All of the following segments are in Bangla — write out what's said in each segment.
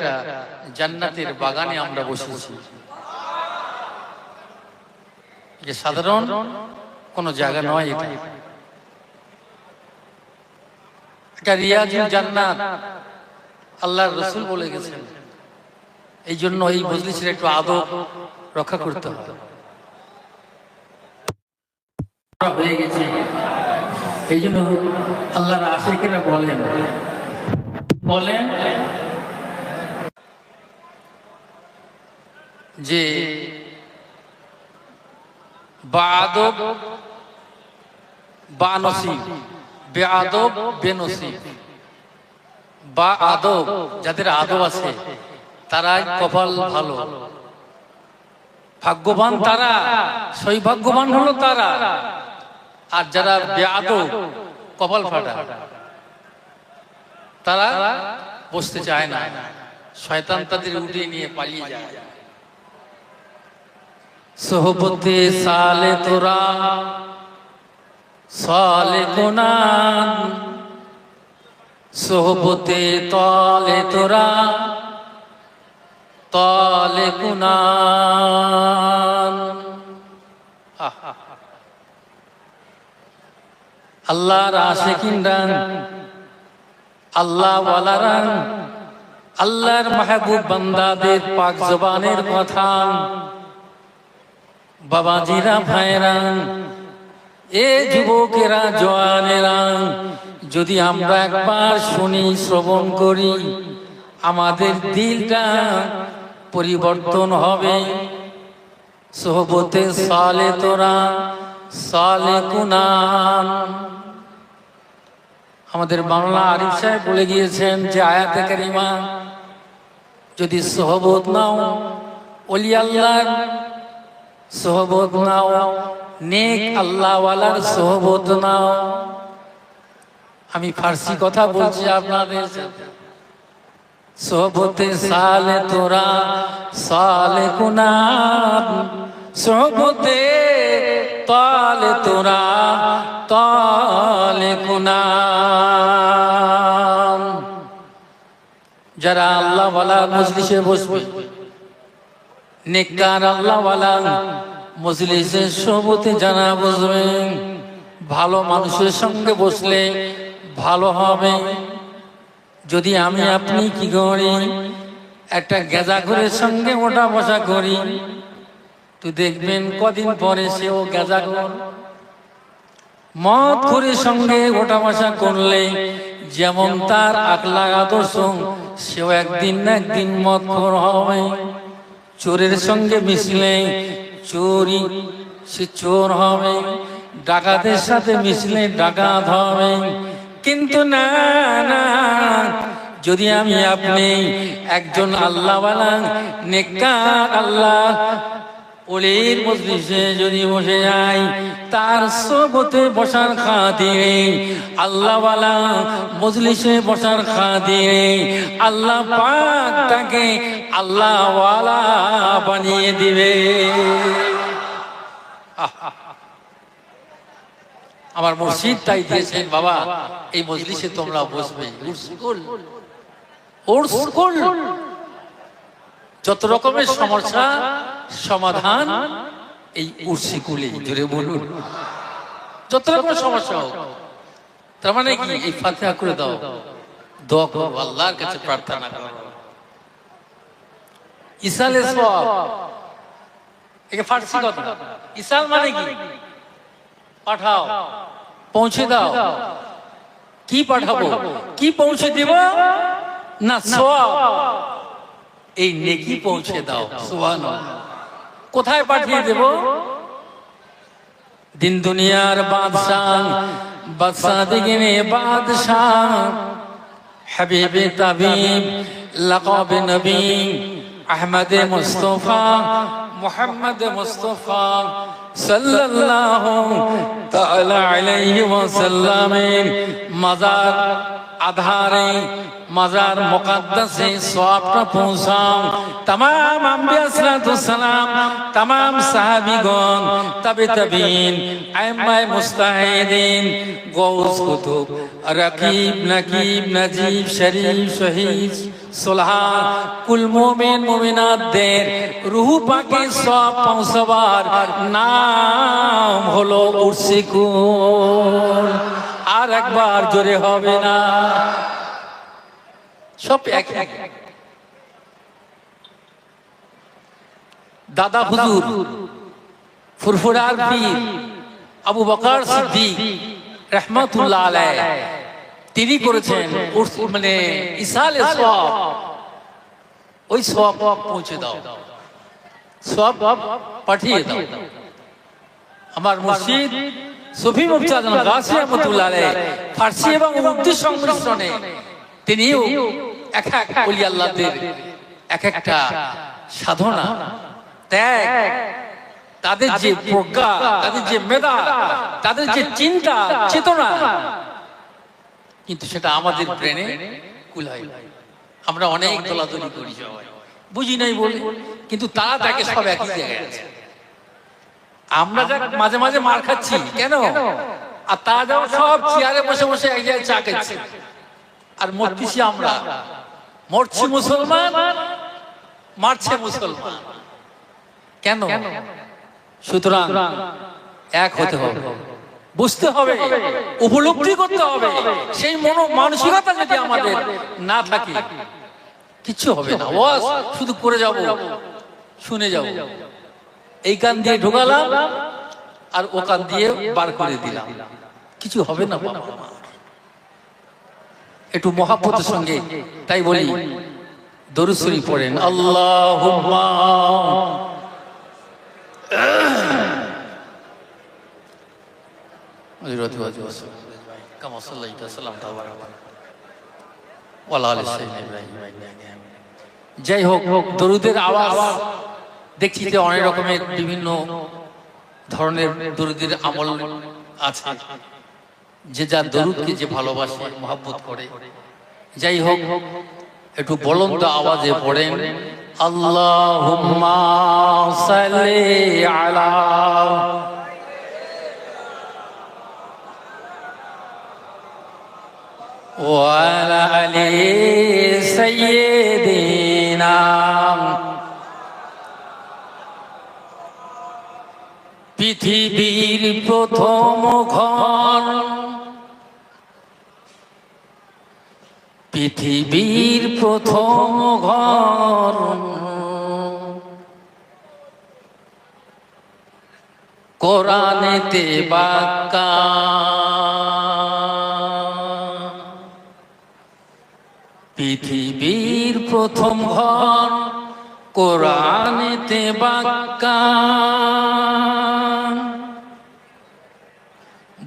একটা জান্নাতের বাগানে আমরা বসেছি। সাধারণ কোনো জায়গা নয় এটা। রিয়াজুল জান্নাত। আল্লাহর রসুল বলে গেছেন। এই জন্য এই মজলিসের একটু আদব রক্ষা করতে হবে। হয়ে গেছে। এই জন্য আল্লাহর বলেন বলেন যে বা আদব, যাদের আদব আছে, তারাই কপাল ভালো। ভাগ্যবান তারা, সৌভাগ্যবান হলো তারা। আর যারা বেআদব, কপাল ফাটা, তারা বসতে চায় না। শয়তান তাদের উঠিয়ে নিয়ে পালিয়ে যায়। সোহবতে সালে তোরা, সালে কোনান সোহবতে তলে তোরা, তলে কুনান। আল্লাহর আশেকিনরান আল্লাহ ওয়ালারান আল্লাহর মাহবুব বান্দাদের পাক জবানের কথা বাবাজিরা ভাইরান এ যুবকেরা জওয়ানেরা যদি আমরা একবার শুনি শ্রবণ করি আমাদের দিলটা পরিবর্তন হবে। সোহবতে সালে তোরা সালে কুনান। আমাদের বাংলা আরিফ সাহেব বলে গিয়েছেন যে আয়াতে কারিমা যদি সোহবত নাও অলি আল্লাহর সোহবত নাও, নেক আল্লাহওয়ালার সোহবত নাও। আমি ফার্সি কথা বলছি আপনাদের। সোহবতে সালে তোরা, সালে কুনান। সোহবতে তালে তোরা, তালে কুনান। যারা আল্লাহ ওয়ালা মজলিসে বসবে নেককার আল্লাহ ওয়ালা মজলিসে সবতে জানা বসবেন ভালো মানুষের সঙ্গে বসলে ভালো হবে। যদি আমি আপনি কি করি? একটা গেজা করে সঙ্গে ওঠা বসা করি। তো দেখবেন কদিন পরে সেও গেজা কর মদ করে সঙ্গে ওঠা বসা করলে যেমন তার আকলা আদর্শ, সেও একদিন না একদিন মদ খোর হবে। চোরের সঙ্গে মিশলে চোরি সে চোর হবে। ডাকাতের সাথে মিশলে ডাকাত হবে। কিন্তু না না, যদি আমি আপনি একজন আল্লাহ আল্লাহওয়ালা নেকা আল্লাহ ওলির মজলিসে যদি বসে যাই, তার সবতে বসার খাতিরে, আল্লাহওয়ালা মজলিসে বসার খাতিরে আল্লাহ পাক তাকে আল্লাহওয়ালা বানিয়ে দিবে। আমার মসজিদ তাই দিয়েছেন, বাবা, এই মজলিসে তোমরা বসবে। যত রকমের সমস্যা সমাধান এই উর্সিকুলে জুড়ে বলুন। যত রকমের সমস্যা হোক তার মানে কি? এই ফাতিহা করে দাও। দোয়া করো আল্লাহর কাছে প্রার্থনা করো। ইসালে একে ফার্সি কথা। ইসাল মানে কি? পাঠাও। পৌঁছে দাও। কি পাঠাবো? কি পৌঁছে দিব? না সওয়াব। এই নেকি পৌঁছে দাও সুবহানাল্লাহ। কোথায় পাঠিয়ে দেব? দিন দুনিয়ার বাদশাহ বাদশাহ দিগিনে বাদশাহ। হাবিবে তাবিব লাকাব নবী আহমদ মুস্তফা মোহাম্মদ মুস্তফা সাল্লাল্লাহু তাআলা আলাইহি ওয়াসাল্লামের মাজার আধারে মাজার মোকাদ্দাসে সবটা পৌঁছাও। তামাম আম্বিয়া সালাম তাম সাহাবীগণ তবে তাবিন আইমাই মুস্তাহিদিন গাউস কুতুব, রকিব, নাকিব, নাজিব, শরীফ, শহীদ, সোলহা, কুল মোমেন, মোমিনাতদের রুহু পাকে সব পৌঁছাবার নাম হলো উরসিকুন। আর একবার জোরে হবে না। সব এক এক। দাদা হুজুর ফুরফুরার পীর আবু বকর সিদ্দিক রহমতুল্লাহ আলাইহ। তিনি করেছেন উর্স- মানে ইসালে সব ওই সব পৌঁছে দাও। সব পাঠিয়ে দাও। আমার মুর্শিদ সুফি মুফতি আজম গাছি রহমতুল্লাহ আলাইহ। ফার্সি এবং উর্দু সংমিশ্রণে তিনিও এক এক ওলি আল্লাহদের এক একটা সাধনা ত্যাগ তাদের যে প্রজ্ঞা তাদের যে মেধা তাদের যে চিন্তা চেতনা। কিন্তু সেটা আমাদের ব্রেনে কুলায় আমরা অনেক দলাদলি করি। সবাই বুঝি নাই বলে? কিন্তু তারা তাকে সব একই জায়গায় আছে। আমরা যা মাঝে মাঝে মার খাচ্ছি। কেন? আর তারা যাও সব চেয়ারে বসে বসে এক জায়গায় চা খাচ্ছে। আর মরতেছি আমরা। মরছি মুসলমান মারছে মুসলমান। কেন? সুতরাং এক হতে হবে। বুঝতে হবে উপলব্ধি করতে হবে। সেই মন মানসিকতা যদি আমাদের না থাকে কিচ্ছু হবে না। ওয়াজ শুধু করে যাব শুনে যাব এই কান দিয়ে ঢোকালাম আর ও কান দিয়ে বার করে দিলাম। কিছু হবে না বাবা। একটু মহাপতের সঙ্গে তাই বলি দরুসুরি পড়েন আল্লাহ যাই হোক হোক দরুদের আওয়াজ দেখছি যে অনেক রকমের বিভিন্ন ধরনের দরুদের আমল আছে। যে যার দরুদকে যে ভালোবাসে মহাব্বত করে যাই হোক একটু বলন্দ আওয়াজে পড়েন আল্লাহুম্মা সাল্লি আলা وعلى آل سيدنا পৃথিবীর প্রথম ঘর। পৃথিবীর প্রথম ঘর। কোরআনেতে বাক্কা। পৃথিবীর প্রথম ঘর কোরআনেতে বাক্কা।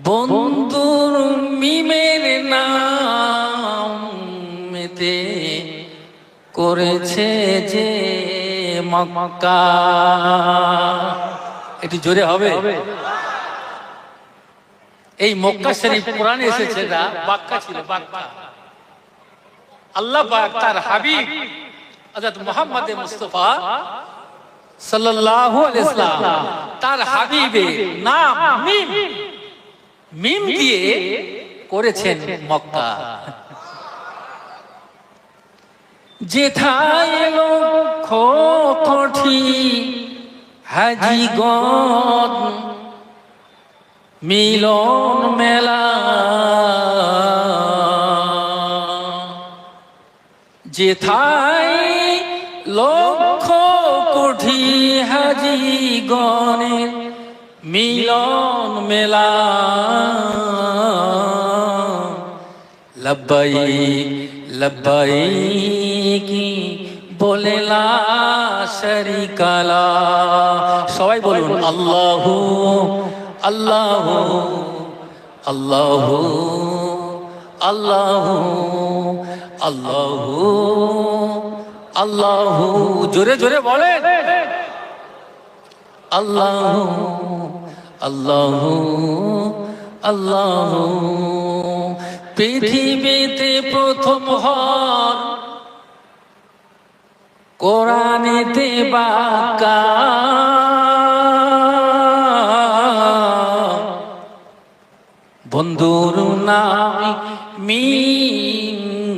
বন্ধুর মিমের নাম মেতে করেছে যে মক্কা। এটি জোরে হবে? এই মক্কা শরীফ কোরআনে এসেছে না? বাক্কা ছিল, বাক্কা। আল্লাহ তার হাবিব হযরত মুহাম্মদ মুস্তাফা সাল্লাল্লাহু আলাইহি তার হাবিবে নাম মিম। মিম দিয়ে করেছেন মক্কা। যেথায় লক্ষ কোটি হাজিগণ মিলন মেলা। যেথায় লক্ষ কোটি হাজি গণের মিলন মেলা লব্বাই লব্বাই কি বলে শরিকালা সবাই বলুন আল্লাহ আল্লাহ আল্লাহু আল্লাহু আল্লাহ আল্লাহু জোরে জোরে বলে আল্লাহু আল্লাহু আল্লাহু। পৃথিবীতে প্রথম হর কোরআনেতে বাকা বন্ধুর নাম মিতে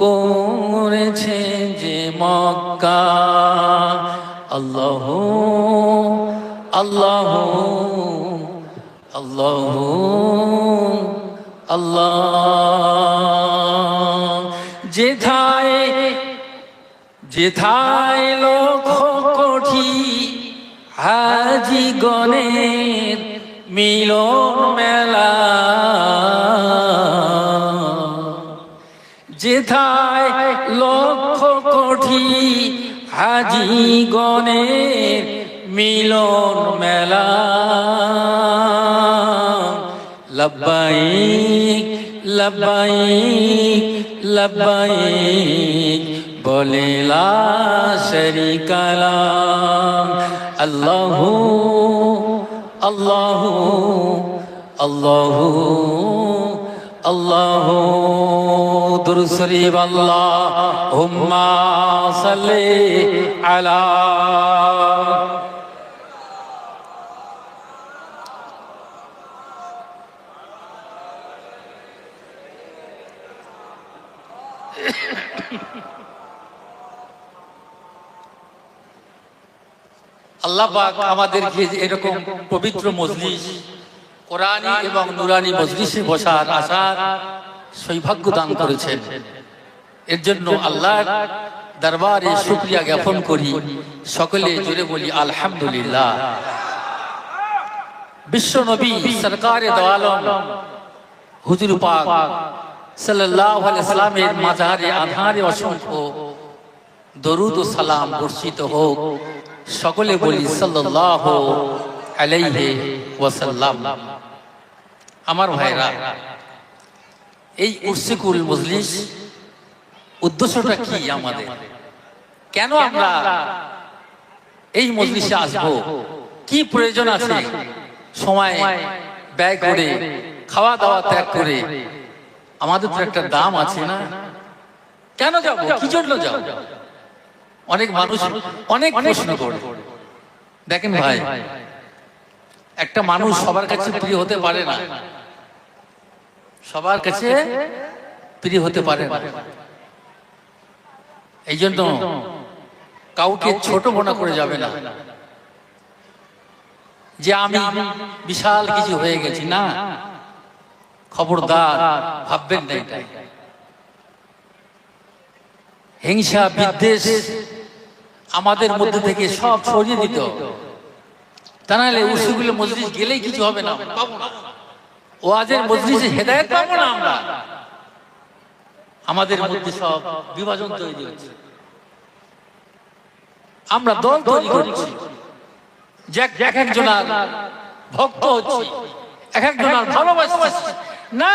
করেছে যে মক্কা। আল্লাহ আল্লাহ। আল্লাহ আল্লাহ যেথায় যেথায় লক্ষ কোটি হাজি গণের মিলন মেলা যেথায় লক্ষ কোটি হাজি গণের মিলন মেলা। লব্বাইক লব্বাইক লব্বাইক, বলে লা লা। আল্লাহু আল্লাহু আল্লাহু আল্লাহু। দুরূদ শরীফ আল্লাহুম্মা সাল্লি আলা আল্লাহ পাক আমাদেরকে এরকম পবিত্র মজলিস, কোরআনি এবং নুরানি মজলিসে বসার আশার সৌভাগ্য দান করেছেন। এর জন্য আল্লাহ দরবারে শুক্রিয়া জ্ঞাপন করি। সকলে জুড়ে বলি, আলহামদুলিল্লাহ। বিশ্ব নবী সরকারে দোয়ালম, হুজুর পাক সাল্লাল্লাহু আলাইহি সাল্লামের মাজারে আধারে অসংখ্য দরুদ ও সালাম বর্ষিত হোক। সকলে বলি আলাইহি ওয়াসাল্লাম। আমার ভাইরা এই উর্সিকুল মজলিস উদ্দেশ্যটা কি আমাদের? কেন আমরা এই মজলিসে আসব? কি প্রয়োজন আছে? সময় ব্যয় করে খাওয়া দাওয়া ত্যাগ করে। আমাদের তো একটা দাম আছে না? কেন যাব? কি জন্য যাব? অনেক মানুষ অনেক প্রশ্ন করে। দেখেন ভাই একটা মানুষ সবার কাছে প্রিয় হতে পারে না। সবার কাছে প্রিয় হতে পারে না। এই জন্য কাউকে ছোট মনে করে যাবে না। যে আমি বিশাল কিছু হয়ে গেছি না। খবরদার ভাববেন না এটা হিংসা বিদ্বেষ আমাদের মধ্যে থেকে সব সরিয়ে দিত। তা নাহলে উসুগুলো মজলিস গেলেই কিছু হবে না। পাবো না। ওয়াজের মজলিসে হেদায়েত পাবো না আমরা। আমাদের মধ্যে সব বিভাজন তৈরি হচ্ছে। আমরা দল তৈরি করছি। এক- এক একজনার ভক্ত হচ্ছি। এক একজনার ভালোবাসছি না।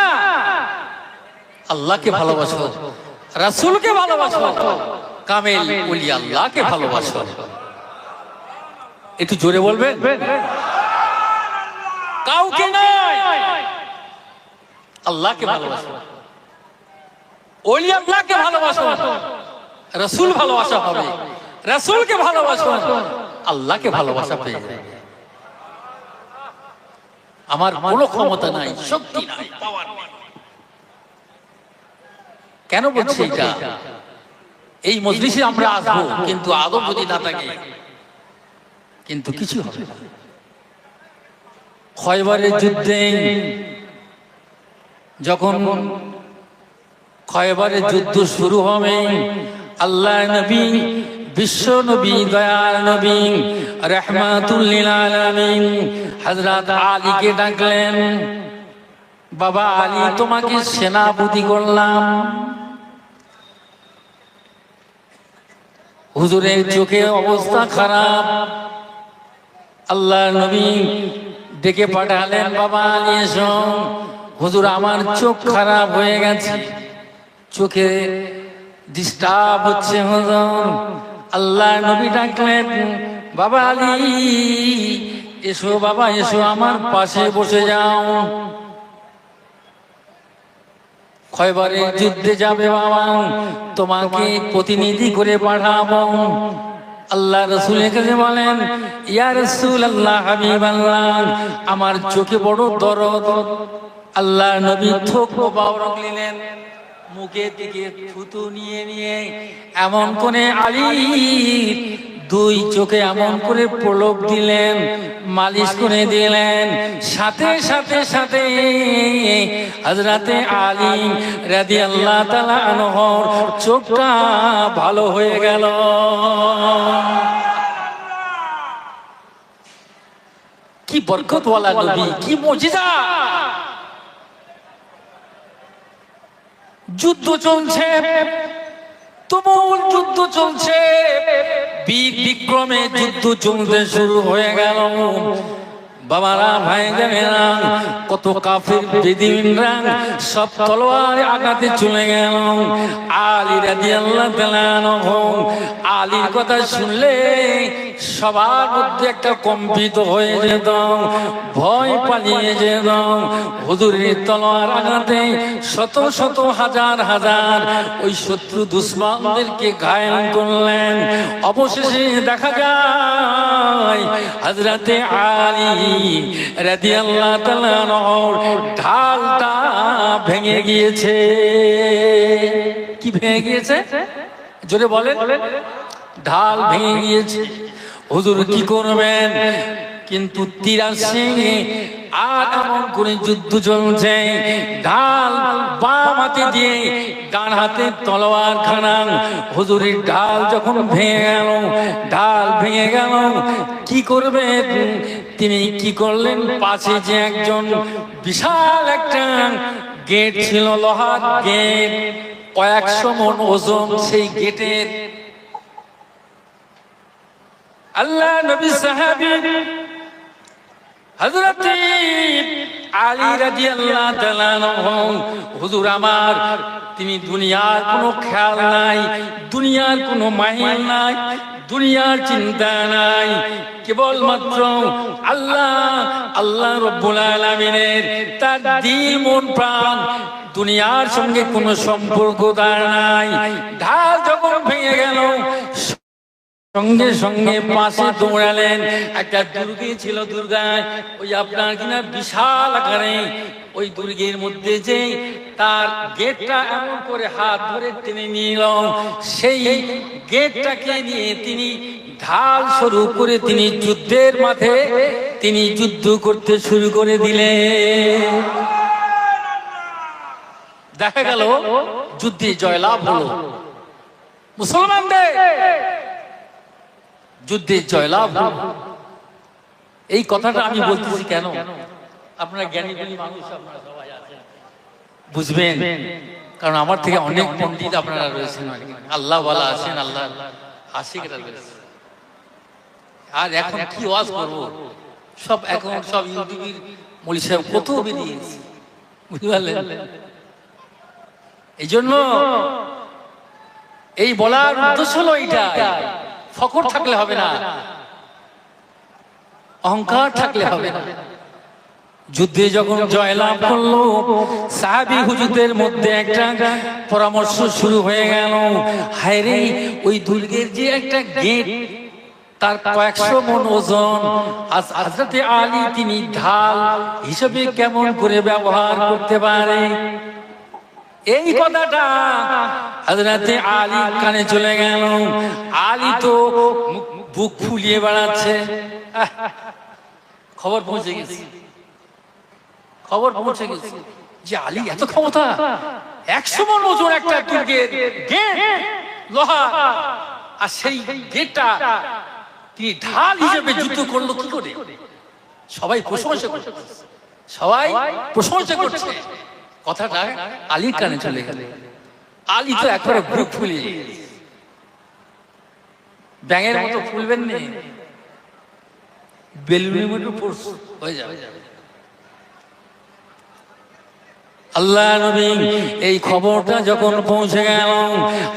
আল্লাহকে ভালোবাসো। রাসূলকে ভালোবাসো কামেল ওলি আল্লাহকে ভালোবাসো। একটু জোরে বলবেন? কাউকে নয় আল্লাহকে ভালোবাসো। ওলি আল্লাহকে ভালোবাসো। রসুল ভালোবাসা হবে। রসুলকে ভালোবাসো। আল্লাহকে ভালোবাসা পেয়ে আমার কোনো ক্ষমতা নাই শক্তি নাই। পাওয়ার নেই। কেন বলছি এটা? এই মজলিসে আমরা আসব কিন্তু আদব যদি না থাকে কিন্তু কিছু হবে না। খয়বারের যুদ্ধে যখন খয়বারের যুদ্ধ শুরু হবে আল্লাহ নবী বিশ্ব নবী দয়াল নবী রহমাতুল্লিল আলামিন হযরত আলীকে ডাকলেন। বাবা আলী তোমাকে সেনাপতি করলাম। হুজুরের চোখে অবস্থা খারাপ। আল্লাহ নবী ডেকে পাঠালেন বাবা আলী এসো। হুজুর আমার চোখ খারাপ হয়ে গেছে। চোখে ডিস্টার্ব হচ্ছে হুজুর। আল্লাহ নবী ডাকলেন বাবা আলী এসো বাবা এসো আমার পাশে বসে যাও। খয়বারের যুদ্ধে যাবে বাবা? তোমাকে প্রতিনিধি করে পাঠাবো। আল্লাহ রসুলের কাছে বলেন, ইয়া রসুল আল্লাহ হাবিব আল্লাহ আমার চোখে বড় দরদ। আল্লাহ নবী থোক মোবারক নিলেন মুখে দিকে থুতু নিয়ে নিয়ে, এমন করে আলী দুই চোখে এমন করে পলক দিলেন, মালিশ করে দিলেন। সাথে সাথে সাথে হজরতে আলী রাদি আল্লাহ তালা আনহর চোখটা ভালো হয়ে গেল। কি বরকতওয়ালা নবী, কি মজিদা। যুদ্ধ চলছে, তুমুল যুদ্ধ চলছে। বীর বিক্রমে যুদ্ধ চলতে শুরু হয়ে গেল। বাবারা ভাই জানেরা কত কাফের বেদিনরা সব তলোয়ার আঘাতে চলে গেল। আলী তাআলা আনহু, আলীর কথা শুনলে সবার মধ্যে একটা কম্পিত হয়ে যেত, ভয় পালিয়ে যেত। হুজুরের তলোয়ার আঘাতে শত শত হাজার হাজার ওই শত্রু দুশ্মনদেরকে ঘায়ল করলেন। অবশেষে দেখা যায় হজরতে আলী রাদিয়াল্লাহু তাআলার ঢালটা ভেঙে গিয়েছে। কি ভেঙে গিয়েছে? জোরে বলেন। ঢাল ভেঙে গিয়েছে। হুজুর কি করবেন? কিন্তু তিরাশি আর এমন করে যুদ্ধ চলছে, ঢাল বাম হাতে দিয়ে ডান হাতে তলোয়ার খানা হুজুরের ঢাল যখন ভেঙে গেল, ঢাল ভেঙে গেল, কি করবে তিনি কি করলেন? পাশে যে একজন বিশাল একটা গেট ছিল, লোহার গেট। কয়েকশো মন ওজন সেই গেটের। আল্লাহ নবী সাহাবী হযরত আলী তাআলা আনহু, হুজুর আমার, তিনি দুনিয়ার কোনো খেয়াল নাই, দুনিয়ার কোনো মাহির নাই, দুনিয়ার চিন্তা নাই কেবল মাত্র আল্লাহ আল্লাহ রব্বুল আলামিনের তার দিল, মন, প্রাণ, দুনিয়ার সঙ্গে কোনো সম্পর্ক তার নাই, ঢাল যখন ভেঙে গেল সঙ্গে সঙ্গে পাশে দৌড়ালেন। একটা দুর্গে ছিল দুর্গায়। ওই আপনার কিনা বিশাল আকারে। ওই দুর্গের মধ্যে যে তার গেটটা এমন করে হাত ধরে টেনে নিল। সেই গেটটাকে নিয়ে তিনি ঢাল শুরু করে তিনি যুদ্ধের মাঠে তিনি যুদ্ধ করতে শুরু করে দিলেন। দেখা গেল যুদ্ধে জয়লাভ হলো। মুসলমানদের যুদ্ধে জয়লাভ। এই কথাটা আমি বলতেছি কেন? আপনারা জ্ঞানী মানুষ আপনারা সবাই আছেন বুঝবেন? কারণ আমার থেকে অনেক পণ্ডিত আপনারা রয়েছেন। আল্লাহ বলা আছেন আল্লাহ আশিকরা আর এখন কি ওয়াজ করব? সব এখন সব ইউটিউবের মলি সাহেব কত বেরিয়েছে বুঝতে পারলেন? এই জন্য এই বলার উদ্দেশ্য হলো এইটা ফকর থাকলে হবে না। অহংকার থাকলে হবে না। যুদ্ধে যখন জয়লাভ করল সাহাবি হুজুরদের মধ্যে একটা পরামর্শ শুরু হয়ে গেল। হায়রে ওই দুর্গের যে একটা গেট তার কয়েকশো মন ওজন। আজ- হযরতে আলী তিনি ঢাল হিসেবে কেমন করে ব্যবহার করতে পারে? এই কথাটা হযরতে আলী কানে চলে গেল। আলী তো বুক ফুলিয়ে বেড়াচ্ছে। খবর পৌঁছে গেছে। খবর পৌঁছে গেছে। যে আলী এত ক্ষমতা, একশো মন ওজন একটা লোহা, আর সেই গেটটা তিনি ঢাল হিসেবে যুদ্ধ করল কি করে? সবাই প্রশংসা করছে। সবাই প্রশংসা করছে। কথাটা আলীর কানে চলে গেল। আলী তো একবারে বুক ফুলিয়ে। ব্যাঙের মতো ফুলবেন নি। বেলুনের মতো হয়ে যাবে। আল্লাহ নবী, এই খবরটা যখন পৌঁছে গেল,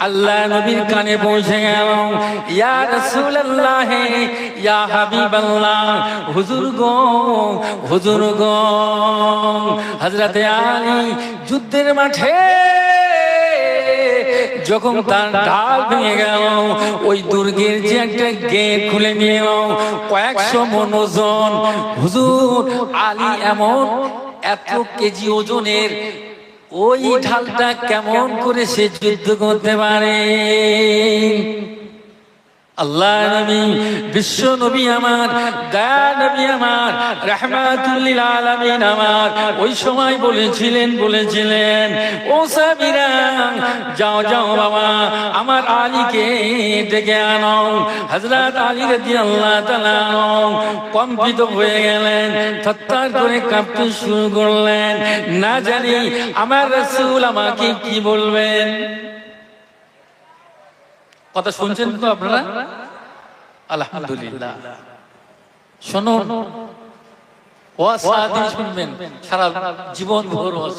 আল্লাহ নবীর কানে পৌঁছে গেল, ইয়া রাসূলুল্লাহ, ইয়া হাবিবাল্লাহ, হুজুর গো হুজুর গো, হযরতে আলী যুদ্ধের মাঠে যখন তার ঢাল ভেঙে গেল, ওই দুর্গের যে একটা গেট খুলে নিয়ে কয়েকশো মন ওজন হুজুর আলী এমন এত কেজি ওজনের ওই ঢালটা কেমন করে সে যুদ্ধ করতে পারে? আল্লাহ বিশ্ব নবী আমার নবী ওই সময় বলেছিলেন বলেছিলেন যাও যাও বাবা, আমার আলীকে ডেকে আনো। হযরত আলী রাদিয়াল্লাহু তাআলা কম্পিত হয়ে গেলেন, থরথর করে কাঁপতে শুরু করলেন। না জানি, আমার রাসূল আমাকে কি বলবেন? কথা শুনছেন তো আপনারা? আলহামদুলিল্লাহ। শুনুন ওয়াজ সারাদিন শুনবেন সারা জীবন ভোর ওয়াজ